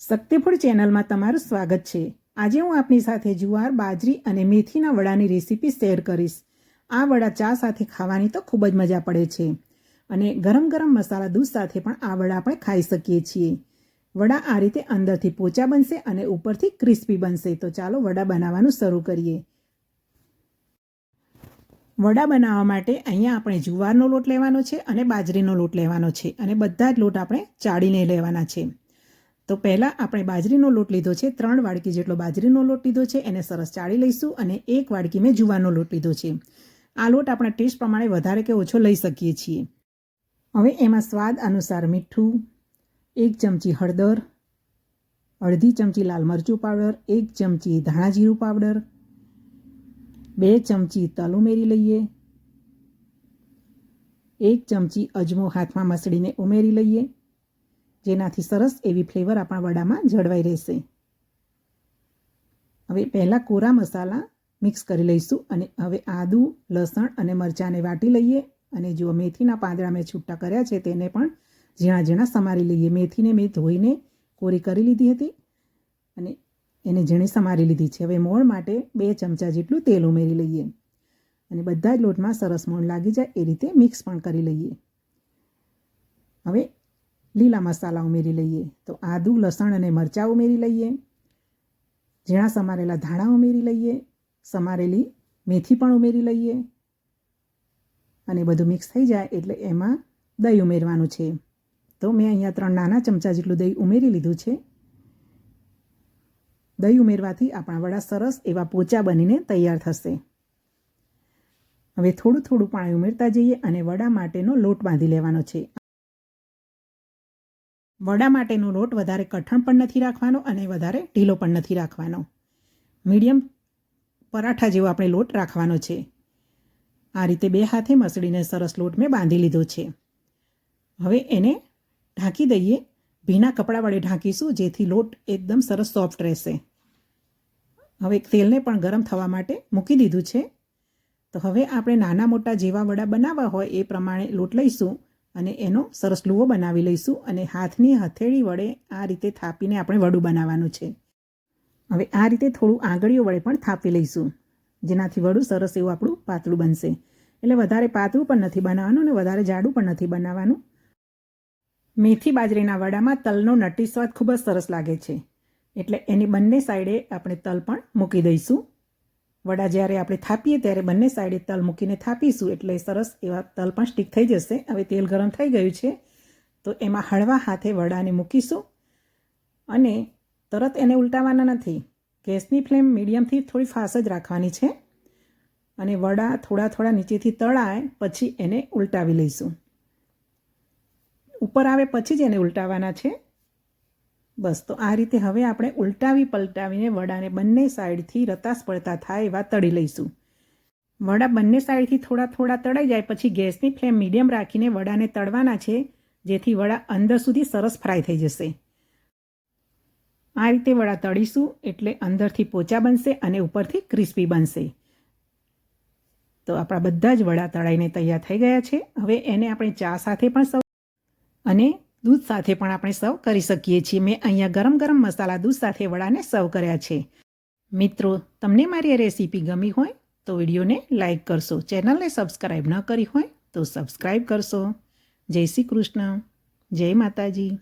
શક્તિફૂડ ચેનલમાં તમારું સ્વાગત છે. આજે હું આપની સાથે જુવાર, બાજરી અને મેથીના વડાની રેસીપી શેર કરીશ. આ વડા ચા સાથે ખાવાની તો ખૂબ જ મજા પડે છે અને ગરમ ગરમ મસાલા દૂધ સાથે પણ આ વડા આપણે ખાઈ શકીએ છીએ. વડા આ રીતે અંદરથી પોચા બનશે અને ઉપરથી ક્રિસ્પી બનશે. તો ચાલો વડા બનાવવાનું શરૂ કરીએ. વડા બનાવવા માટે અહીંયા આપણે જુવારનો લોટ લેવાનો છે અને બાજરીનો લોટ લેવાનો છે અને બધા જ લોટ આપણે ચાળીને લેવાના છે. તો પહેલાં આપણે બાજરીનો લોટ લીધો છે, ત્રણ વાડકી જેટલો બાજરીનો લોટ લીધો છે, એને સરસ ચાળી લઈશું અને એક વાડકી મેં જુવારનો લોટ લીધો છે. આ લોટ આપણા ટેસ્ટ પ્રમાણે વધારે કે ઓછો લઈ શકીએ છીએ. હવે એમાં સ્વાદ અનુસાર મીઠું, એક ચમચી હળદર, અડધી ચમચી લાલ મરચું પાવડર, એક ચમચી ધાણા જીરું પાવડર, બે ચમચી તલ ઉમેરી લઈએ, એક ચમચી અજમો હાથમાં મસળીને ઉમેરી લઈએ જેનાથી સરસ એવી ફ્લેવર આપણા વડામાં જળવાઈ રહેશે. હવે પહેલાં કોરા મસાલા મિક્સ કરી લઈશું અને હવે આદું, લસણ અને મરચાંને વાટી લઈએ અને જો મેથીના પાંદડા મેં છૂટા કર્યા છે તેને પણ ઝીણા ઝીણા સમારી લઈએ. મેથીને મેં ધોઈને કોરી કરી લીધી હતી અને એને ઝીણી સમારી લીધી છે. હવે મોણ માટે બે ચમચા જેટલું તેલ ઉમેરી લઈએ અને બધા જ લોટમાં સરસ મોણ લાગી જાય એ રીતે મિક્સ પણ કરી લઈએ. હવે લીલા મસાલા ઉમેરી લઈએ. તો આદું, લસણ અને મરચાં ઉમેરી લઈએ. ઝીણા સમારેલા ધાણા ઉમેરી લઈએ. સમારેલી મેથી પણ ઉમેરી લઈએ. અને બધું મિક્સ થઈ જાય એટલે એમાં દહીં ઉમેરવાનું છે. તો મેં અહીંયા ત્રણ નાના ચમચા જેટલું દહીં ઉમેરી લીધું છે. દહીં ઉમેરવાથી આપણા વડા સરસ એવા પોચા બનીને તૈયાર થશે. હવે થોડું થોડું પાણી ઉમેરતા જઈએ અને વડા માટેનો લોટ બાંધી લેવાનો છે. વડા માટેનો લોટ વધારે કઠણ પણ નથી રાખવાનો અને વધારે ઢીલો પણ નથી રાખવાનો. મીડિયમ પરાઠા જેવો આપણે લોટ રાખવાનો છે. આ રીતે બે હાથે મસળીને સરસ લોટ મેં બાંધી લીધો છે. હવે એને ઢાંકી દઈએ. ભીના કપડાં વડે ઢાંકીશું જેથી લોટ એકદમ સરસ સોફ્ટ રહેશે. હવે તેલને પણ ગરમ થવા માટે મૂકી દીધું છે. તો હવે આપણે નાના મોટા જેવા વડા બનાવવા હોય એ પ્રમાણે લોટ લઈશું. અને એનો સરસ લુવો બનાવી લઈશું અને હાથની હથેળી વડે આ રીતે થાપીને આપણે વડું બનાવવાનું છે. હવે આ રીતે થોડું આંગળીઓ વડે પણ થાપી લઈશું, જેનાથી વડું સરસ એવું આપણું પાતળું બનશે. એટલે વધારે પાતળું પણ નથી બનાવવાનું અને વધારે જાડું પણ નથી બનાવવાનું. મેથી બાજરીના વડામાં તલનો નટી સ્વાદ ખૂબ જ સરસ લાગે છે. એટલે એની બંને સાઈડે આપણે તલ પણ મૂકી દઈશું. વડા જ્યારે આપણે થાપીએ ત્યારે બંને સાઈડે તલ મૂકીને થાપીશું એટલે સરસ એવા તલ પણ સ્ટીક થઈ જશે. હવે તેલ ગરમ થઈ ગયું છે, તો એમાં હળવા હાથે વડાને મૂકીશું અને તરત એને ઉલટાવવાના નથી. ગેસની ફ્લેમ મીડિયમથી થોડી ફાસ્ટ જ રાખવાની છે અને વડા થોડા થોડા નીચેથી તળાય પછી એને ઉલટાવી લઈશું. ઉપર આવે પછી જ એને ઉલટાવવાના છે. બસ, તો આ રીતે હવે આપણે ઉલટાવી પલટાવીને વડાને બંને સાઈડથી રતાસ પડતા થાય એવા તળી લઈશું. વડા બંને સાઈડથી થોડા થોડા તળાઈ જાય પછી ગેસની ફ્લેમ મીડિયમ રાખીને વડાને તળવાના છે, જેથી વડા અંદર સુધી સરસ ફ્રાય થઈ જશે. આ રીતે વડા તળીશું એટલે અંદરથી પોચા બનશે અને ઉપરથી ક્રિસ્પી બનશે. તો આપણા બધા જ વડા તળાઈને તૈયાર થઈ ગયા છે. હવે એને આપણે ચા સાથે પણ સૌ અને દૂધ સાથે પણ આપણે સર્વ કરી શકીએ છીએ. મેં અહીંયા ગરમ ગરમ મસાલા દૂધ સાથે વડાને સર્વ કર્યા છે. મિત્રો, તમને મારી રેસીપી ગમી હોય તો વિડીયોને લાઇક કરશો. ચેનલને સબસ્ક્રાઈબ ન કરી હોય તો સબસ્ક્રાઈબ કરશો. જય શ્રી કૃષ્ણ. જય માતાજી.